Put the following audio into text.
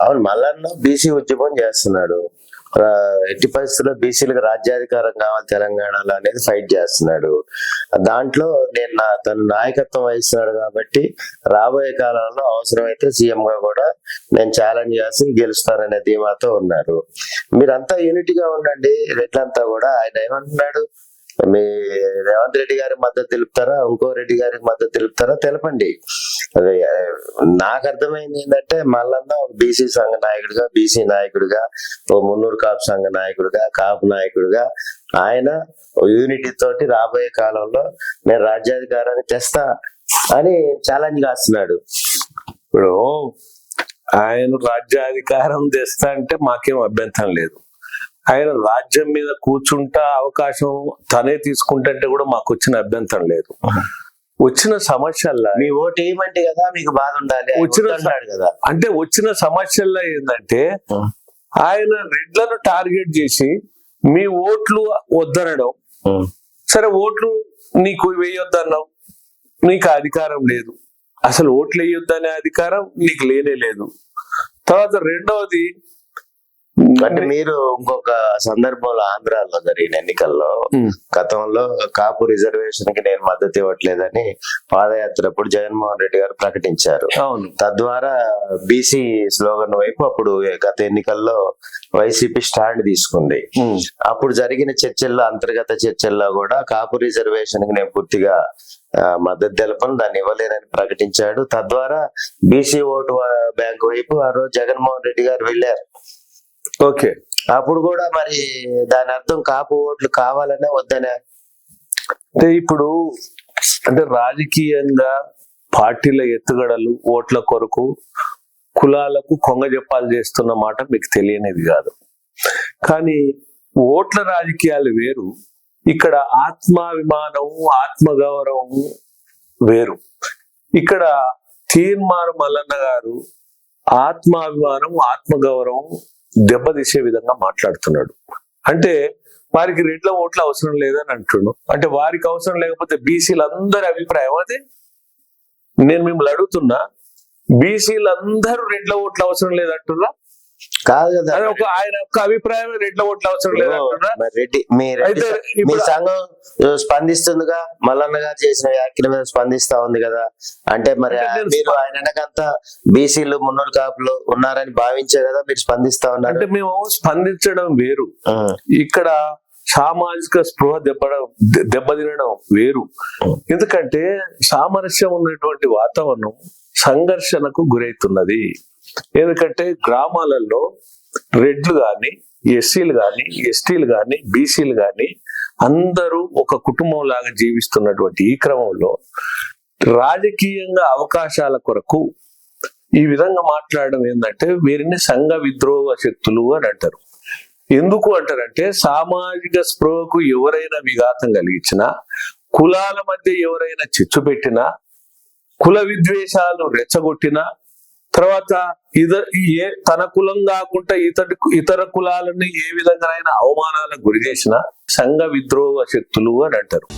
అవును మల్లన్న బీసీ ఉద్యమం చేస్తున్నాడు. ఎట్టి పరిస్థితుల్లో బీసీలకు రాజ్యాధికారం కావాలి తెలంగాణలో అనేది ఫైట్ చేస్తున్నాడు. దాంట్లో నేను నా తను నాయకత్వం వహిస్తున్నాడు కాబట్టి రాబోయే కాలంలో అవసరమైతే సీఎం గా కూడా నేను ఛాలెంజ్ చేసి గెలుస్తాననే ధీమాతో ఉన్నారు. మీరంతా యూనిటీగా ఉండండి రెట్లంతా కూడా ఆయన ఏమంటున్నాడు మీ రేవంత్ రెడ్డి గారికి మద్దతు తెలుపుతారా? ఇంకో రెడ్డి గారికి మద్దతు తెలుపుతారా? తెలపండి. నాకు అర్థమైంది ఏంటంటే మల్లన్న ఒక బీసీ సంఘ నాయకుడిగా బీసీ నాయకుడిగా ఓ మున్నూరు కాపు సంఘ నాయకుడిగా కాపు నాయకుడిగా ఆయన యూనిటీ తోటి రాబోయే కాలంలో నేను రాజ్యాధికారాన్ని తెస్తా అని ఛాలెంజ్ కాస్తున్నాడు ఇప్పుడు ఆయన రాజ్యాధికారం తెస్తా అంటే మాకేం అభ్యంతరం లేదు. ఆయన రాజ్యం మీద కూర్చుంటా అవకాశం తనే తీసుకుంటే కూడా మాకు వచ్చిన అభ్యంతరం లేదు. వచ్చిన సమస్యల్లో మీ ఓటు ఏమంటే కదా మీకు బాధ ఉండాలి. వచ్చిన కదా. అంటే వచ్చిన సమస్యల్లో ఏంటంటే ఆయన రెడ్లను టార్గెట్ చేసి మీ ఓట్లు వద్దనడం. సరే ఓట్లు నీకు వేయొద్దన్నావు. నీకు అధికారం లేదు. అసలు ఓట్లు వేయొద్దనే అధికారం నీకు లేనే లేదు. తర్వాత రెండవది అంటే మీరు ఇంకొక సందర్భంలో ఆంధ్రాలో జరిగిన ఎన్నికల్లో ఉమ్, గతంలో కాపు రిజర్వేషన్కి నేను మద్దతు ఇవ్వట్లేదని పాదయాత్రప్పుడు జగన్మోహన్ రెడ్డి గారు ప్రకటించారు. అవును. తద్వారా బీసీ స్లోగన్ వైపు అప్పుడు గత ఎన్నికల్లో వైసీపీ స్టాండ్ తీసుకుంది. ఉమ్, అప్పుడు జరిగిన చర్చల్లో అంతర్గత చర్చల్లో కూడా కాపు రిజర్వేషన్కి నేను పూర్తిగా మద్దతు తెలపను దాన్ని ఇవ్వలేనని ప్రకటించాడు. తద్వారా బీసీ ఓటు బ్యాంక్ వైపు ఆ రోజు జగన్మోహన్ రెడ్డి గారు వెళ్ళారు. ఓకే. అప్పుడు కూడా మరి దాని అర్థం కాపు ఓట్లు కావాలనే వద్దనే. అంటే ఇప్పుడు అంటే రాజకీయంగా పార్టీల ఎత్తుగడలు ఓట్ల కొరకు కులాలకు కొంగ చెప్పాలు చేస్తున్న మాట మీకు తెలియనిది కాదు. కానీ ఓట్ల రాజకీయాలు వేరు ఇక్కడ ఆత్మాభిమానం ఆత్మగౌరవం వేరు. ఇక్కడ తీర్మానం మల్లన్న గారు ఆత్మాభిమానం ఆత్మగౌరవం దెబ్బతీసే విధంగా మాట్లాడుతున్నాడు. అంటే వారికి రెడ్ల ఓట్లు అవసరం లేదని అంటుండు అంటే వారికి అవసరం లేకపోతే బీసీలందరి అభిప్రాయం అదే. నేను మిమ్మల్ని అడుగుతున్నా బీసీలందరూ రెడ్ల ఓట్లు అవసరం లేదంటున్నా కాదు కదా. ఒక ఆయన యొక్క అభిప్రాయం రెడ్ల ఓట్లు అవసరం మరి రెడ్డి మీ అయితే మీ సంఘం స్పందిస్తుందిగా? మల్లన్న గారు చేసిన వ్యాఖ్యల మీద స్పందిస్తా ఉంది కదా? అంటే మరి మీరు ఆయన వెనకంతా బీసీలు మున్నూరు కాపులు ఉన్నారని భావించే కదా మీరు స్పందిస్తా ఉన్నారు. అంటే మేము స్పందించడం వేరు. ఇక్కడ సామాజిక స్పృహ దెబ్బ దెబ్బతినడం వేరు. ఎందుకంటే సామరస్యం ఉన్నటువంటి వాతావరణం సంఘర్షణకు గురవుతున్నది ఎందుకంటే గ్రామాలలో రెడ్లు కానీ ఎస్సీలు కానీ ఎస్టీలు కానీ బీసీలు కానీ అందరూ ఒక కుటుంబం లాగా జీవిస్తున్నటువంటి ఈ క్రమంలో రాజకీయంగా అవకాశాల కొరకు ఈ విధంగా మాట్లాడడం ఏంటంటే వీరిని సంఘ విద్రోహ శక్తులు అని అంటారు. ఎందుకు అంటారంటే సామాజిక స్పృహకు ఎవరైనా విఘాతం కలిగించినా కులాల మధ్య ఎవరైనా చిచ్చు పెట్టినా కుల విద్వేషాలు రెచ్చగొట్టినా తర్వాత ఇద ఏ తన కులం కాకుండా ఇతడి ఇతర కులాలని ఏ విధంగానైనా అవమానాలకు గురి చేసిన సంఘ విద్రోహ శక్తులు అని అంటారు.